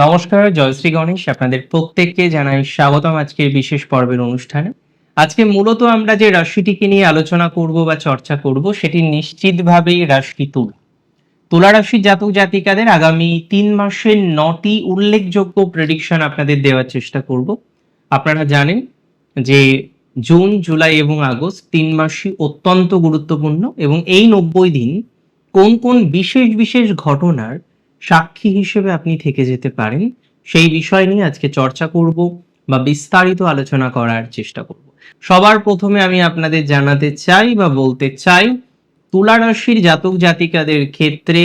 নমস্কার, জয়শ্রী গণেশ আপনাদের প্রত্যেককে জানাই স্বাগতম আজকের বিশেষ পর্বের অনুষ্ঠানে। আজকে মূলত আমরা যে রাশিটিকে নিয়ে আলোচনা করব বা চর্চা করব, সেটি নিশ্চিতভাবেই রাশি তুলা। তুলা রাশির জাতক জাতিকাদের আগামী তিন মাসের নটি উল্লেখযোগ্য প্রেডিকশন আপনাদের দেওয়ার চেষ্টা করব। আপনারা জানেন যে জুন, জুলাই এবং আগস্ট তিন মাসই অত্যন্ত গুরুত্বপূর্ণ এবং এই নব্বই দিন কোন কোন বিশেষ বিশেষ ঘটনার সাক্ষী হিসেবে আপনি থেকে যেতে পারেন। সেই বিষয় নিয়ে আজকে চর্চা করব বা বিস্তারিত আলোচনা করার চেষ্টা করব। সবার প্রথমে আমি আপনাদের জানাতে চাই বা বলতে চাই তুলা রাশির জাতক জাতিকাদের ক্ষেত্রে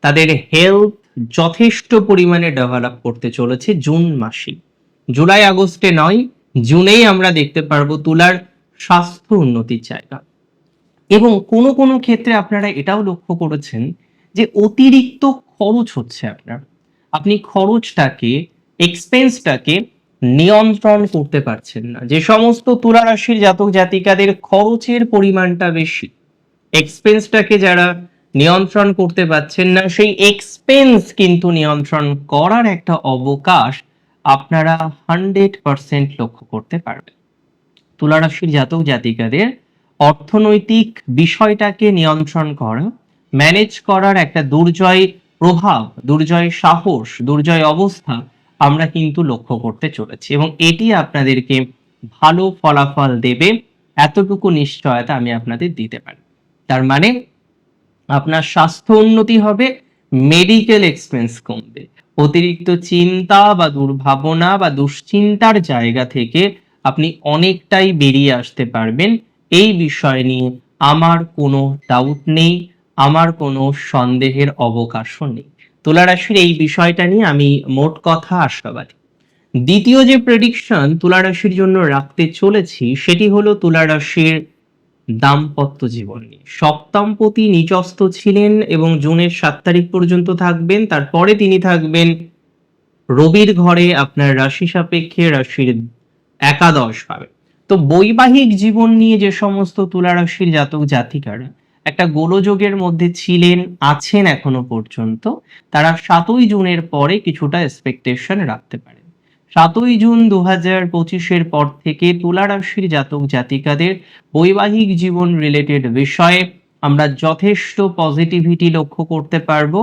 তাদের হেলথ যথেষ্ট পরিমাণে ডেভেলপ করতে চলেছে জুন মাসে। জুলাই আগস্টে নয়, জুনেই আমরা দেখতে পারব তুলার স্বাস্থ্য উন্নতির জায়গা এবং কোনো কোনো ক্ষেত্রে আপনারা এটাও লক্ষ্য করেছেন যে অতিরিক্ত খরচ হচ্ছে আপনার। আপনি খরচটাকে এক্সপেন্সটাকে নিয়ন্ত্রণ করতে পারছেন না। যে সমস্ত তুলা রাশির জাতক জাতিকাদের খরচের পরিমাণটা বেশি এক্সপেন্সটাকে যারা নিয়ন্ত্রণ করতে পারছেন না, সেই এক্সপেন্স কিন্তু নিয়ন্ত্রণ করার একটা অবকাশ আপনারা হান্ড্রেড পারসেন্ট লক্ষ্য করতে পারবেন। তুলা রাশির জাতক জাতিকাদের অর্থনৈতিক বিষয়টাকে নিয়ন্ত্রণ করা ম্যানেজ করার একটা দুর্জয় প্রভাব, দুর্জয় সাহস, দুর্জয় অবস্থা আমরা কিন্তু লক্ষ্য করতে চলেছি এবং এটি আপনাদেরকে ভালো ফলাফল দেবে, এতটুকু নিশ্চয়তা আমি আপনাদের দিতে পারি। তার মানে আপনার স্বাস্থ্য উন্নতি হবে মেডিকেল এক্সপেন্স কমবে। অতিরিক্ত চিন্তা বা দুর্ভাবনা বা দুশ্চিন্তার জায়গা থেকে আপনি অনেকটাই বেরিয়ে আসতে পারবেন। এই বিষয় নিয়ে আমার কোনো ডাউট নেই। আমার কোনো সন্দেহের অবকাশও নেই। তুলা রাশির এই বিষয়টা নিয়ে আমি মোট কথা আশাবাদী দ্বিতীয় যে প্রেডিকশন তুলা রাশির জন্য রাখতে চলেছি, সেটি হলো তুলা রাশির দাম্পত্য জীবন নিয়ে। সপ্তমপতি নিচস্থ ছিলেন এবং জুনের সাত তারিখ পর্যন্ত থাকবেন, তারপরে তিনি থাকবেন রবির ঘরে আপনার রাশি সাপেক্ষে রাশির একাদশ পাবে তো বৈবাহিক জীবন নিয়ে যে সমস্ত তুলা রাশির জাতক জাতিকারা একটা গোলযোগের মধ্যে ছিলেন, আছেন এখনও পর্যন্ত, তারা সাতই জুনের পরে কিছুটা এক্সপেকটেশন রাখতে পারেন। সাতই জুন দু হাজার পঁচিশের পর থেকে তুলা রাশির জাতক জাতিকাদের বৈবাহিক জীবন রিলেটেড বিষয়ে আমরা যথেষ্ট পজিটিভিটি লক্ষ্য করতে পারব,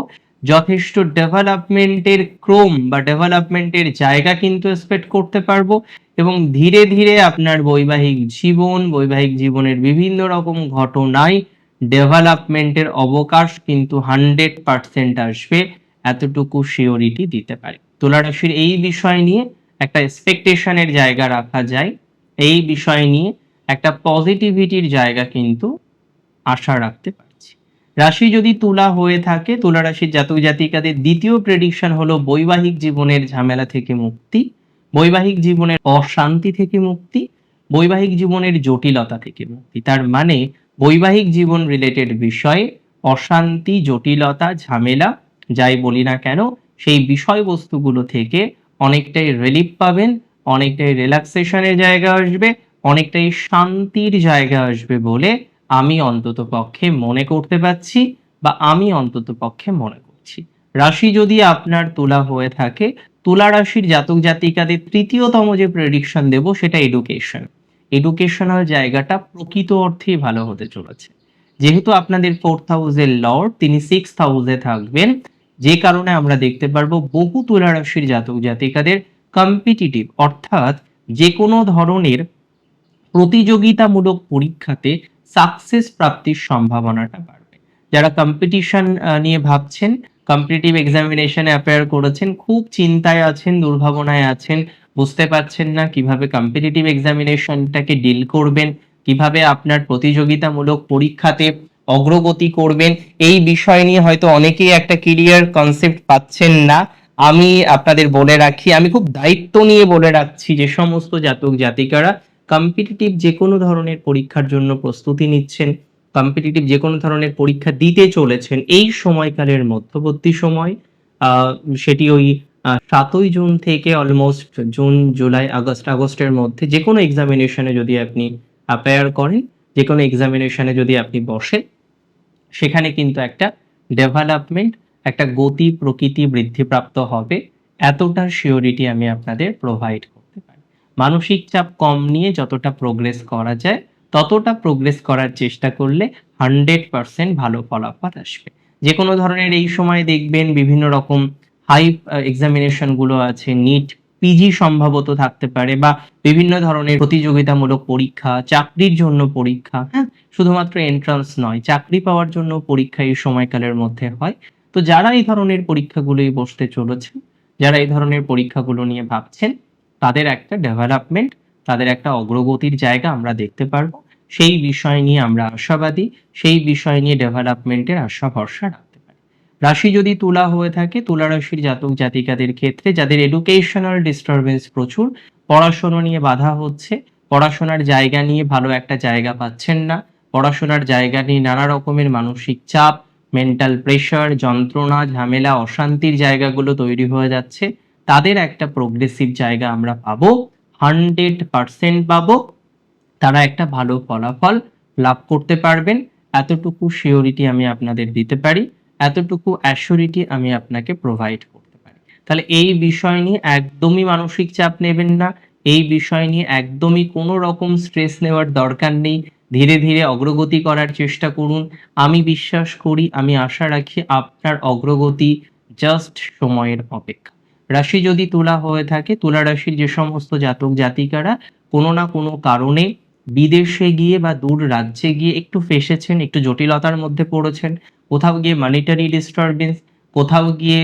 যথেষ্ট ডেভেলপমেন্টের ক্রম বা ডেভেলপমেন্টের জায়গা কিন্তু এক্সপেক্ট করতে পারব এবং ধীরে ধীরে আপনার বৈবাহিক জীবন, বৈবাহিক জীবনের বিভিন্ন রকম ঘটনায় ডেভেলপমেন্টের অবকাশ কিন্তু হান্ড্রেড পার্সেন্ট আসবে, এতটুকু শিওরিটি দিতে পারে। তুলা রাশির এই বিষয় নিয়ে একটা এক্সপেকটেশনের জায়গা রাখা যায়। এই বিষয় নিয়ে একটা পজিটিভিটির জায়গা কিন্তু আশা রাখতে পারছি। রাশি যদি তুলা হয়ে থাকে তুলা রাশির জাতক জাতিকাদের দ্বিতীয় প্রেডিকশন হলো বৈবাহিক জীবনের ঝামেলা থেকে মুক্তি, বৈবাহিক জীবনের অশান্তি থেকে মুক্তি, বৈবাহিক জীবনের জটিলতা থেকে মুক্তি। তার মানে বৈবাহিক জীবন রিলেটেড বিষয়ে, অশান্তি, জটিলতা, ঝামেলা, যাই বলি না কেন, সেই বিষয়বস্তুগুলো থেকে অনেকটাই রিলিফ পাবেন, অনেকটাই রিল্যাক্সেশনের জায়গা আসবে, অনেকটাই শান্তির জায়গা আসবে বলে আমি অন্তত পক্ষে মনে করতে পারছি বা আমি অন্তত পক্ষে মনে করছি। রাশি যদি আপনার তুলা হয়ে থাকে, তুলা রাশির জাতক জাতিকাদের তৃতীয়তম যে প্রেডিকশন দেব সেটা এডুকেশন এডুকেশনাল জায়গাটা প্রকৃত অর্থেই ভালো হতে চলেছে। যেহেতু আপনাদের ফোর্থ হাউসের লর্ড তিনি সিক্স হাউসে থাকবেন, যে কারণে আমরা দেখতে পারব বহু তুলা রাশির জাতক জাতিকাদের কম্পিটিটিভ অর্থাৎ যে কোনো ধরনের প্রতিযোগিতামূলক পরীক্ষাতে সাকসেস প্রাপ্তির সম্ভাবনাটা বাড়বে। যারা কম্পিটিশন নিয়ে ভাবছেন কম্পিটিটিভ এক্সামিনেশনে অ্যাপেয়ার করেছেন, খুব চিন্তায় আছেন, দুর্ভাবনায় আছেন বুঝতে পারছেন না কীভাবে কম্পিটিটিভ এক্সামিনেশনটাকে ডিল করবেন, কীভাবে আপনার প্রতিযোগিতামূলক পরীক্ষাতে অগ্রগতি করবেন, এই বিষয় নিয়ে হয়তো অনেকেই একটা ক্লিয়ার কনসেপ্ট পাচ্ছেন না। আমি আপনাদের বলে রাখি, আমি খুব দায়িত্ব নিয়ে বলে রাখছি যে সমস্ত জাতক জাতিকারা কম্পিটিটিভ যে কোনো ধরনের পরীক্ষার জন্য প্রস্তুতি নিচ্ছেন কম্পিটিটিভ যে কোনো ধরনের পরীক্ষা দিতে চলেছেন, এই সময়কালের মধ্যবর্তী সময় সেটি ওই সাতই জুন থেকে অলমোস্ট জুন, জুলাই, আগস্ট, আগস্টের মধ্যে যে কোনো এক্সামিনেশনে যদি আপনি অ্যাপেয়ার করেন যে কোনো এক্সামিনেশনে যদি আপনি বসেন, সেখানে কিন্তু একটা ডেভেলপমেন্ট একটা গতি প্রকৃতি বৃদ্ধিপ্রাপ্ত হবে। এতটা শিওরিটি আমি আপনাদের প্রোভাইড করতে পারি। মানসিক চাপ কম নিয়ে যতটা প্রোগ্রেস করা যায়, ততটা প্রোগ্রেস করার চেষ্টা করলে হান্ড্রেড পার্সেন্ট ভালো ফলাফল আসবে। যে কোনো ধরনের এই সময় দেখবেন, বিভিন্ন রকম হাই এক্সামিনেশনগুলো আছে নিট পিজি সম্ভবত থাকতে পারে বা বিভিন্ন ধরনের প্রতিযোগিতামূলক পরীক্ষা, চাকরির জন্য পরীক্ষা হ্যাঁ শুধুমাত্র এন্ট্রান্স নয়, চাকরি পাওয়ার জন্য পরীক্ষা এই সময়কালের মধ্যে হয়। তো যারা এই ধরনের পরীক্ষাগুলোই বসতে চলেছেন, যারা এই ধরনের পরীক্ষাগুলো নিয়ে ভাবছেন, তাদের একটা ডেভেলপমেন্ট তাদের একটা অগ্রগতির জায়গা আমরা দেখতে পারব। সেই বিষয় নিয়ে আমরা আশাবাদী, সেই বিষয় নিয়ে ডেভেলপমেন্টের আশা ভরসা রাশি যদি তুলা হয়ে থাকে, তুলা রাশির জাতক জাতিকাদের ক্ষেত্রে যাদের এডুকেশনাল ডিস্টারবেন্স প্রচুর, পড়াশোনা নিয়ে বাধা হচ্ছে, পড়াশোনার জায়গা নিয়ে ভালো একটা জায়গা পাচ্ছেন না, পড়াশোনার জায়গা নিয়ে নানা রকমের মানসিক চাপ মেন্টাল প্রেশার যন্ত্রণা, ঝামেলা, অশান্তির জায়গাগুলো তৈরি হয়ে যাচ্ছে, তাদের একটা প্রোগ্রেসিভ জায়গা আমরা পাবো, হান্ড্রেড পার্সেন্ট পাবো, তারা একটা ভালো ফলাফল লাভ করতে পারবেন, এতটুকু শিওরিটি আমি আপনাদের দিতে পারি। এতটুকু অ্যাসিওরিটি আমি আপনাকে প্রোভাইড করতে পারি। তাহলে এই বিষয় নিয়ে একদমই মানসিক চাপ নেবেন না, এই বিষয় নিয়ে একদমই কোনো রকম স্ট্রেস নেওয়ার দরকার নেই। ধীরে ধীরে অগ্রগতি করার চেষ্টা করুন। আমি বিশ্বাস করি, আমি আশা রাখি আপনার অগ্রগতি জাস্ট সময়ের অপেক্ষা। রাশি যদি তুলা হয়ে থাকে, তুলা রাশির যে সমস্ত জাতক জাতিকারা, কোনো না কোনো কারণে বিদেশে গিয়ে বা দূর রাজ্যে গিয়ে একটু ফেসেছেন, একটু জটিলতার মধ্যে পড়েছেন কোথাও গিয়ে মানিটারি ডিস্টারবেন্স কোথাও গিয়ে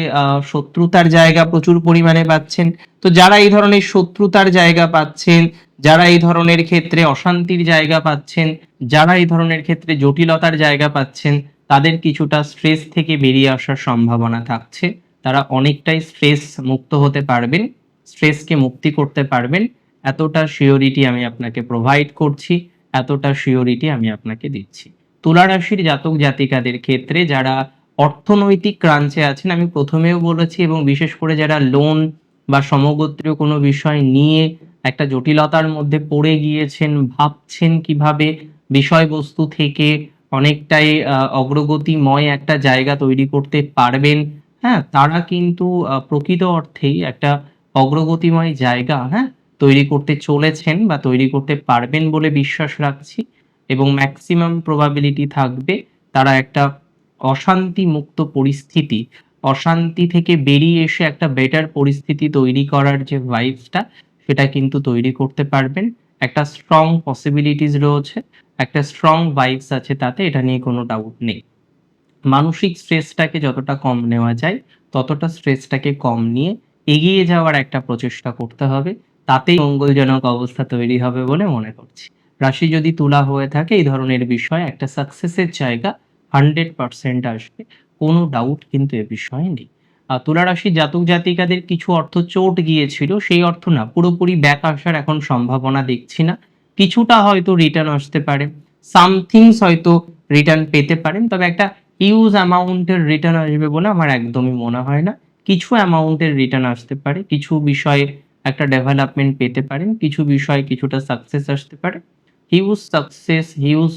শত্রুতার জায়গা প্রচুর পরিমাণে পাচ্ছেন। তো যারা এই ধরনের শত্রুতার জায়গা পাচ্ছেন, যারা এই ধরনের ক্ষেত্রে অশান্তির জায়গা পাচ্ছেন, যারা এই ধরনের ক্ষেত্রে জটিলতার জায়গা পাচ্ছেন, তাদের কিছুটা স্ট্রেস থেকে বেরিয়ে আসার সম্ভাবনা থাকছে। তারা অনেকটাই স্ট্রেস মুক্ত হতে পারবেন স্ট্রেসকে মুক্তি করতে পারবেন। এতটা শিওরিটি আমি আপনাকে প্রোভাইড করছি, এতটা শিওরিটি আমি আপনাকে দিচ্ছি। তুলা রাশির জাতক জাতিকাদের ক্ষেত্রে যারা অর্থনৈতিক ক্রাঞ্চে আছেন, আমি প্রথমেও বলেছি এবং বিশেষ করে যারা লোন বা সমগোত্রীয় কোনো বিষয় নিয়ে একটা জটিলতার মধ্যে পড়ে গিয়েছেন, ভাবছেন কীভাবে বিষয়বস্তু থেকে অনেকটাই অগ্রগতিময় একটা জায়গা তৈরি করতে পারবেন হ্যাঁ? তারা কিন্তু প্রকৃত অর্থেই একটা অগ্রগতিময় জায়গা হ্যাঁ? তৈরি করতে চলেছেন বা তৈরি করতে পারবেন বলে বিশ্বাস রাখছি। এবং ম্যাক্সিমাম প্রবাবিলিটি থাকবে তারা একটা অশান্তি মুক্ত পরিস্থিতি, অশান্তি থেকে বেরিয়ে এসে একটা বেটার পরিস্থিতি তৈরি করার যে ভাইবসটা সেটা কিন্তু তৈরি করতে পারবেন। একটা স্ট্রং পসিবিলিটিস রয়েছে, একটা স্ট্রং ভাইবস আছে তাতে, এটা নিয়ে কোনো ডাউট নেই। মানসিক স্ট্রেসটাকে যতটা কম নেওয়া যায়, ততটা স্ট্রেসটাকে কম নিয়ে এগিয়ে যাওয়ার একটা প্রচেষ্টা করতে হবে। তাতেই মঙ্গলজনক অবস্থা তৈরি হবে বলে মনে করছি। রাশি যদি তুলা হয়ে থাকে, এই ধরনের বিষয় একটা সাকসেসের জায়গা হান্ড্রেড পার্সেন্ট আসবে। কোনো ডাউট কিন্তু এ বিষয়ে নেই। আর তুলা রাশি জাতক জাতিকাদের কিছু অর্থ চোট গিয়েছিল, সেই অর্থ না, পুরোপুরি ব্যাক আসার এখন সম্ভাবনা দেখছি না। কিছুটা হয়তো রিটার্ন আসতে পারে সামথিংস হয়তো রিটার্ন পেতে পারেন, তবে একটা হিউজ অ্যামাউন্টের রিটার্ন আসবে বলে আমার একদমই মনে হয় না। কিছু অ্যামাউন্টের রিটার্ন আসতে পারে, কিছু বিষয়ে একটা ডেভেলপমেন্ট পেতে পারেন, কিছু বিষয়ে কিছুটা সাকসেস আসতে পারে। হিউজ সাকসেস হিউজ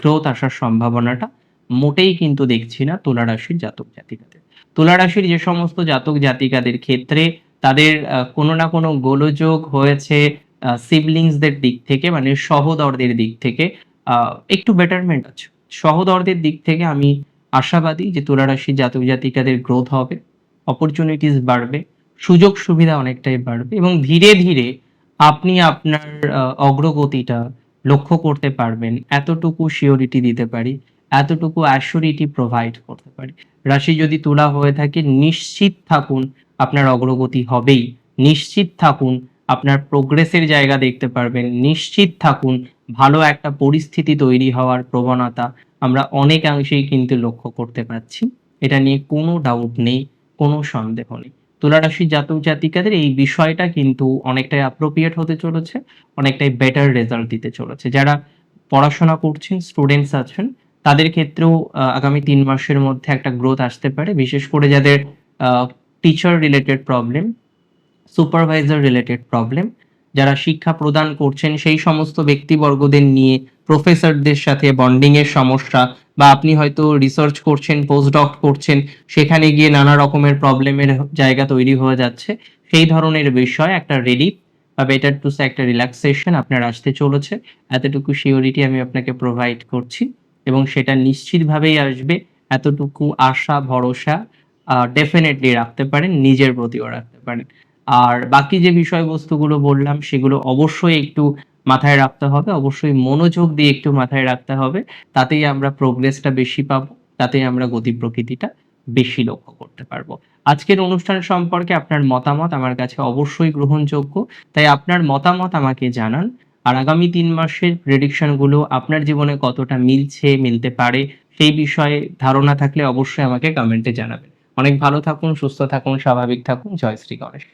গ্রোথ আসার সম্ভাবনাটা মোটেই কিন্তু দেখছি না তুলা রাশির জাতক জাতিকাদের। তুলা রাশির যে সমস্ত জাতক জাতিকাদের ক্ষেত্রে তাদের কোনো না কোনো গোলযোগ হয়েছে সিবলিংসদের দিক থেকে মানে সহদরদের দিক থেকে একটু বেটারমেন্ট আছে। সহদরদের দিক থেকে আমি আশাবাদী যে তুলা রাশির জাতক জাতিকাদের গ্রোথ হবে অপরচুনিটিস বাড়বে, সুযোগ সুবিধা অনেকটাই বাড়বে এবং ধীরে ধীরে আপনি আপনার অগ্রগতিটা লক্ষ্য করতে পারবেন এতটুকু শিওরিটি দিতে পারি, এতটুকু অ্যাসিওরিটি প্রোভাইড করতে পারি। রাশি যদি তুলা হয়ে থাকে, নিশ্চিত থাকুন আপনার অগ্রগতি হবেই। নিশ্চিত থাকুন আপনার প্রোগ্রেসের জায়গা দেখতে পারবেন। নিশ্চিত থাকুন ভালো একটা পরিস্থিতি তৈরি হওয়ার প্রবণতা আমরা অনেকাংশেই কিন্তু লক্ষ্য করতে পারছি। এটা নিয়ে কোনো ডাউট নেই, কোনো সন্দেহ নেই। তুলা রাশির জাতক জাতিকাদের এই বিষয়টা কিন্তু অনেকটাই অ্যাপ্রোপ্রিয়েট হতে চলেছে, অনেকটাই বেটার রেজাল্ট দিতে চলেছে। যারা পড়াশোনা করছেন স্টুডেন্টস আছেন, তাদের ক্ষেত্রেও আগামী তিন মাসের মধ্যে একটা গ্রোথ আসতে পারে। বিশেষ করে যাদের teacher related problem supervisor related problem যারা শিক্ষা প্রদান করছেন, সেই সমস্ত ব্যক্তিবর্গদের নিয়ে প্রফেসরদের সাথে বন্ডিং এর সমস্যা বা আপনি হয়তো রিসার্চ করছেন পোস্টডক করছেন, সেখানে গিয়ে নানা রকমের প্রবলেমের জায়গা তৈরি হয়ে যাচ্ছে। সেই ধরনের বিষয় একটা রিলিফ বা বেটার টু একটা রিল্যাক্সেশন আপনার আসতে চলেছে। এতটুকু সিওরিটি আমি আপনাকে প্রোভাইড করছি এবং সেটা নিশ্চিতভাবেই আসবে। এতটুকু আশা, ভরসা ডেফিনেটলি রাখতে পারেন, নিজের প্রতিও রাখতে পারেন। আর বাকি যে বিষয়বস্তুগুলো বললাম, সেগুলো অবশ্যই একটু মাথায় রাখতে হবে। অবশ্যই মনোযোগ দিয়ে একটু মাথায় রাখতে হবে। তাতেই আমরা প্রোগ্রেসটা বেশি পাবো, তাতেই আমরা গতি প্রকৃতিটা বেশি লক্ষ্য করতে পারব। আজকের অনুষ্ঠান সম্পর্কে আপনার মতামত আমার কাছে অবশ্যই গ্রহণযোগ্য। তাই আপনার মতামত আমাকে জানান। আর আগামী তিন মাসের প্রেডিকশনগুলো আপনার জীবনে কতটা মিলছে, মিলতে পারে, সেই বিষয়ে ধারণা থাকলে অবশ্যই আমাকে কমেন্টে জানাবেন। অনেক ভালো থাকুন, সুস্থ থাকুন, স্বাভাবিক থাকুন। জয় শ্রী গণেশ।